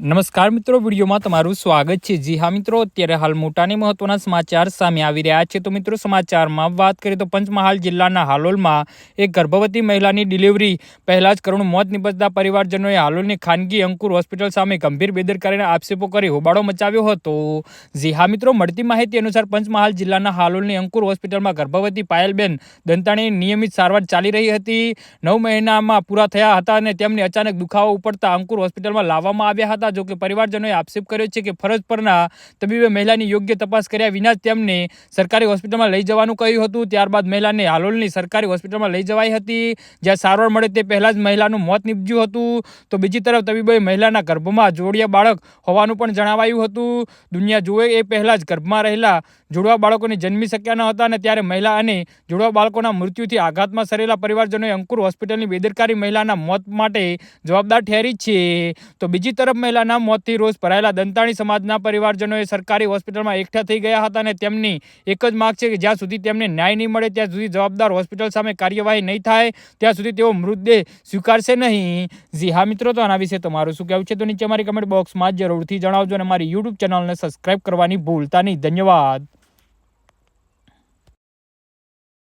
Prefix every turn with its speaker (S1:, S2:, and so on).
S1: નમસ્કાર મિત્રો, વિડીયોમાં તમારું સ્વાગત છે. જી હા મિત્રો, અત્યારે હાલ મોટાને મહત્વના સમાચાર સામે આવી રહ્યા છે. તો મિત્રો, સમાચારમાં વાત કરીએ તો પંચમહાલ જિલ્લાના હાલોલમાં એક ગર્ભવતી મહિલાની ડિલિવરી પહેલાં જ કરુણ મોત નિપજતા પરિવારજનોએ હાલોલની ખાનગી અંકુર હોસ્પિટલ સામે ગંભીર બેદરકારીના આક્ષેપો કરી હોબાળો મચાવ્યો હતો. જી હા મિત્રો, મળતી માહિતી અનુસાર પંચમહાલ જિલ્લાના હાલોલની અંકુર હોસ્પિટલમાં ગર્ભવતી પાયલબેન દંતાણીની નિયમિત સારવાર ચાલી રહી હતી. નવ મહિનામાં પૂરા થયા હતા અને તેમને અચાનક દુખાવો ઉપડતા અંકુર હોસ્પિટલમાં લાવવામાં આવ્યા હતા. જો કે પરિવારજનોએ આક્ષેપ કર્યો છે કે ફરજ પરના તબીબે મહિલાની યોગ્ય તપાસ કર્યા વિના જ તેમને સરકારી હોસ્પિટલમાં લઈ જવાનું કહ્યું હતું. ત્યારબાદ મહિલાને હાલોલની સરકારી હોસ્પિટલમાં લઈ જવાઈ હતી. જ્યાં સારવાર મળે તે પહેલાં જ મહિલાનું મોત નીપજ્યું હતું. તો બીજી તરફ તબીબોએ મહિલાના ગર્ભમાં જોડિયા બાળક હોવાનું પણ જણાવાયું હતું. દુનિયા જુએ એ પહેલાં જ ગર્ભમાં રહેલા જોડવા બાળકોને જન્મી શક્યા ન હતા અને ત્યારે મહિલા અને જોડવા બાળકોના મૃત્યુથી આઘાતમાં સરેલા પરિવારજનોએ અંકુર હોસ્પિટલની બેદરકારી મહિલાના મોત માટે જવાબદાર ઠેરી છે. તો બીજી તરફ મહિલાના મોતથી રોષ ભરાયેલા દંતાણી સમાજના પરિવારજનોએ સરકારી હોસ્પિટલમાં એકઠા થઈ ગયા હતા અને તેમની એક જ માગ છે કે જ્યાં સુધી તેમને ન્યાય નહીં મળે, ત્યાં સુધી જવાબદાર હોસ્પિટલ સામે કાર્યવાહી નહીં થાય, ત્યાં સુધી તેઓ મૃતદેહ સ્વીકારશે નહીં. જી હા મિત્રો, તો આના વિશે તમારું શું કહેવું છે? તો નીચે અમારી કમેન્ટ બોક્સમાં જરૂરથી જણાવજો અને મારી યુટ્યુબ ચેનલને સબસ્ક્રાઈબ કરવાની ભૂલતા નહીં. ધન્યવાદ.